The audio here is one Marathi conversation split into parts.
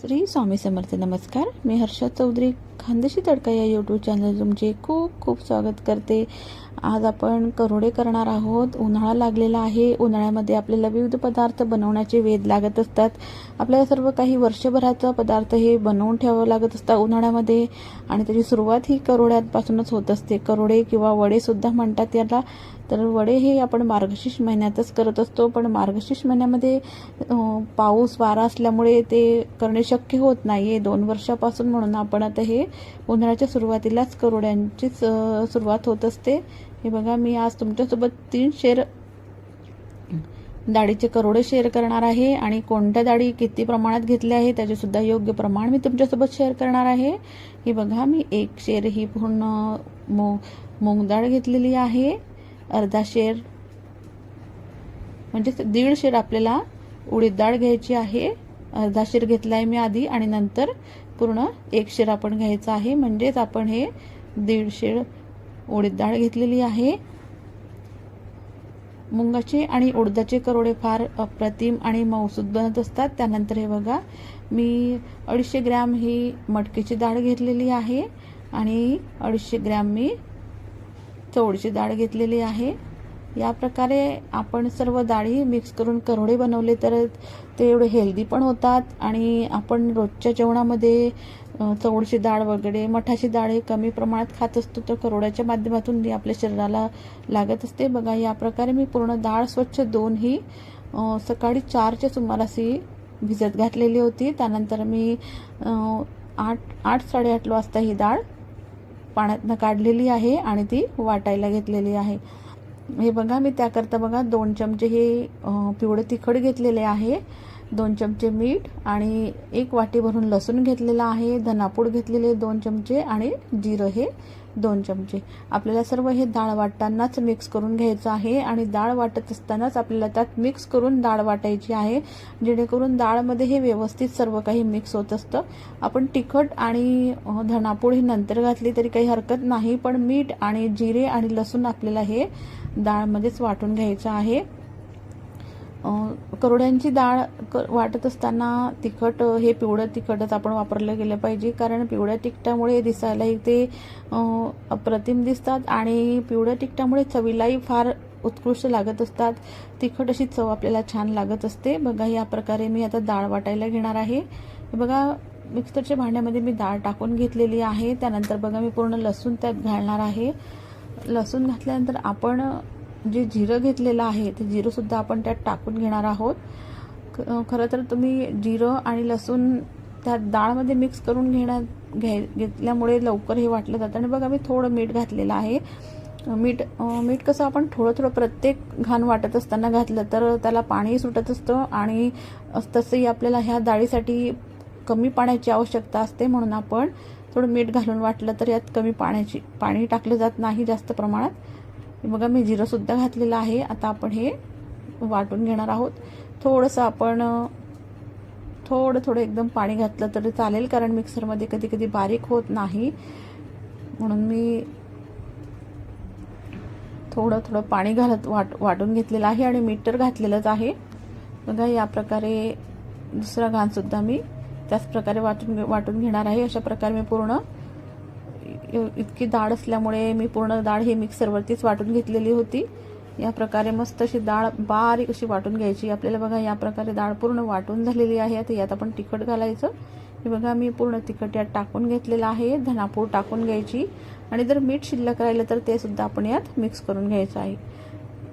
श्री स्वामी समर्थ नमस्कार. मी हर्षा चौधरी खानदेशी तडका या यूट्यूब चॅनल तुमचे खूप खूप स्वागत करते. आज आपण करोडे करणार आहोत. उन्हाळा लागलेला आहे. उन्हाळ्यामध्ये आपल्याला विविध पदार्थ बनवण्याचे वेध लागत असतात. आपल्याला सर्व काही वर्षभराचा पदार्थ हे बनवून ठेवावं लागत असतात उन्हाळ्यामध्ये. आणि त्याची सुरुवात ही करोड्यांपासूनच होत असते. करोडे किंवा वडेसुद्धा म्हणतात याला. तर वडे हे आपण मार्गशीर्ष महिन्यातच करत असतो. पण मार्गशीर्ष महिन्यामध्ये पाऊस वारा असल्यामुळे ते करणे शक्य होत नाही आहे दोन वर्षापासून म्हणून आपण आता हे उन्हाळ्याच्या सुरुवातीलाच करोड्यांचीच सुरुवात होत असते. हे बघा मी आज तुमच्यासोबत तीन शेर डाळीचे करोडे शेअर करणार आहे आणि कोणत्या डाळी किती प्रमाणात घेतल्या आहे त्याचेसुद्धा योग्य प्रमाण मी तुमच्यासोबत शेअर करणार आहे. हे बघा मी एक शेर ही पूर्ण मो मूग डाळ घेतलेली आहे. अर्धा शेर म्हणजे दीड शेर आपल्याला उडीद डाळ घ्यायची आहे. अर्धा शिर घेतला आहे मी आधी आणि नंतर पूर्ण एक शिर आपण घ्यायचा आहे. म्हणजेच आपण हे दीड शिर उडीद डाळ घेतलेली आहे. मुंगाचे आणि उडदाचे करोडे फार अप्रतिम आणि मौसूद बनत असतात. त्यानंतर हे बघा मी अडीचशे ग्रॅम ही मटकीची डाळ घेतलेली आहे आणि अडीचशे ग्रॅम मी चवळीची डाळ घेतलेली आहे. या प्रकारे आपण सर्व डाळी मिक्स करून करोडे बनवले तर ते एवढे हेल्दी पण होतात आणि आपण रोजच्या जेवणामध्ये चवळीची डाळ वगैरे मठाची डाळ हे कमी प्रमाणात खात असतो तर करोड्याच्या माध्यमातून ती आपल्या शरीराला लागत असते. बघा या प्रकारे मी पूर्ण डाळ स्वच्छ दोनही ही सकाळी चारच्या सुमारास ही भिजत घातलेली होती. त्यानंतर मी आठ आठ साडेआठ वाजता ही डाळ पाण्यातनं काढलेली आहे आणि ती वाटायला घेतलेली आहे. हे बघा मी त्याकरता बघा दोन चमचे हे पिवळं तिखट घेतलेले आहे. दोन चमचे मीठ आणि एक वाटी भरून लसूण घेतलेला आहे धनापूड घेतलेले दोन चमचे आणि जिरं हे दोन चमचे. आपल्याला सर्व हे डाळ वाटतानाच मिक्स करून घ्यायचं आहे आणि डाळ वाटत असतानाच आपल्याला त्यात मिक्स करून डाळ वाटायची आहे जेणेकरून डाळमध्ये हे व्यवस्थित सर्व काही मिक्स होत असतं. आपण तिखट आणि धनापूड ही नंतर घातली तरी काही हरकत नाही पण मीठ आणि जिरे आणि लसूण आपल्याला हे डाळमध्येच वाटून घ्यायचं आहे. करोड्यांची डाळ क वाटत असताना तिखट हे पिवळं तिखटच आपण वापरलं गेलं पाहिजे. कारण पिवळ्या तिखटामुळे दिसायलाही ते अप्रतिम दिसतात आणि पिवळ्या तिखटामुळे चवीलाही फार उत्कृष्ट लागत असतात. तिखट अशी चव आपल्याला छान लागत असते. बघा या प्रकारे मी आता डाळ वाटायला घेणार आहे. बघा मिक्सरच्या भांड्यामध्ये मी डाळ टाकून घेतलेली आहे. त्यानंतर बघा मी पूर्ण लसूण त्यात घालणार आहे. लसूण घातल्यानंतर आपण जे जिरं घेतलेलं आहे ते जिरंसुद्धा आपण त्यात टाकून घेणार आहोत. ख- खरं तर तुम्ही जिरं आणि लसूण त्या डाळमध्ये मिक्स करून घेण्यात घ्याय घेतल्यामुळे लवकर हे वाटलं जातं. आणि बघा मी थोडं मीठ घातलेलं आहे. मीठ मीठ कसं आपण थोडं थोडं प्रत्येक घाण वाटत असताना घातलं तर त्याला पाणी सुटत असतं आणि तसंही आपल्याला ह्या डाळीसाठी कमी पाण्याची आवश्यकता असते म्हणून आपण थोडं मीठ घालून वाटलं तर यात कमी पाण्याची पाणी टाकलं जात नाही जास्त प्रमाणात. बघा मी जिरंसुद्धा घातलेलं आहे. आता आपण हे वाटून घेणार आहोत. थोडंसं आपण थोडं थोडं एकदम पाणी घातलं तरी चालेल कारण मिक्सरमध्ये कधी कधी बारीक होत नाही. म्हणून मी थोडं थोडं पाणी घालत वाट वाटून घेतलेलं आहे आणि मीठ तर घातलेलंच आहे. बघा या प्रकारे दुसरा घाणसुद्धा मी त्याच प्रकारे वाटून घे- वाटून घेणार आहे. अशा प्रकारे मी पूर्ण इतकी डाळ असल्यामुळे मी पूर्ण डाळ ही मिक्सरवरतीच वाटून घेतलेली होती. या प्रकारे मस्त अशी डाळ बारीक अशी वाटून घ्यायची. आपल्याला बघा या प्रकारे डाळ पूर्ण वाटून झालेली आहे. आता यात आपण तिखट घालायचं. हे बघा मी पूर्ण तिखट यात टाकून घेतलेलं आहे. धनापूर टाकून घ्यायची. आणि जर मीठ शिल्लक राहिलं तर ते सुद्धा आपण यात मिक्स करून घ्यायचं आहे.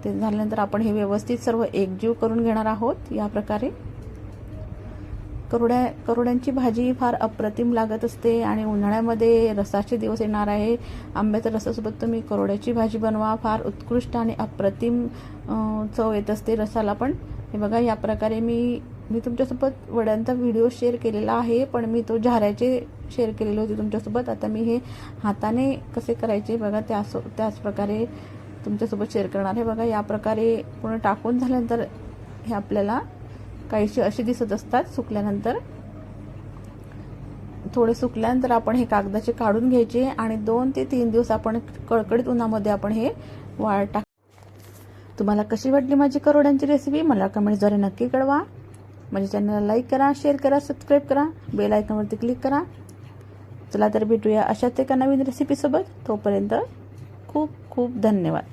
ते झाल्यानंतर आपण हे व्यवस्थित सर्व एकजीव करून घेणार आहोत. या प्रकारे करोड्या करोड्यांची भाजी फार अप्रतिम लागत असते आणि उन्हाळ्यामध्ये रसाचे दिवस येणार आहे. आंब्याच्या रसासोबत तुम्ही करोड्याची भाजी बनवा. फार उत्कृष्ट आणि अप्रतिम चव येत असते रसाला पण. हे बघा या प्रकारे मी मी तुमच्यासोबत वड्यांचा व्हिडिओ शेअर केलेला आहे पण मी तो झाऱ्याचे शेअर केलेले होते तुमच्यासोबत. आता मी हे हाताने कसे करायचे बघा त्याच त्याच प्रकारे तुमच्यासोबत शेअर करणार आहे. बघा या प्रकारे पूर्ण टाकून झाल्यानंतर हे आपल्याला काहीशी असे दिसत असतात सुकल्यानंतर. थोडे सुकल्यानंतर आपण हे कागदाचे काढून घ्यायचे आणि दोन ते तीन दिवस आपण कडकडीत उन्हामध्ये आपण हे वाळ टाक तुम्हाला कशी वाटली माझी करोड्यांची रेसिपी मला कमेंट्सद्वारे नक्की कळवा. माझ्या चॅनलला लाईक करा शेअर करा सबस्क्राईब करा बेल आयकॉनवरती क्लिक करा. चला तर भेटूया अशाच एका नवीन रेसिपीसोबत तोपर्यंत खूप खूप धन्यवाद.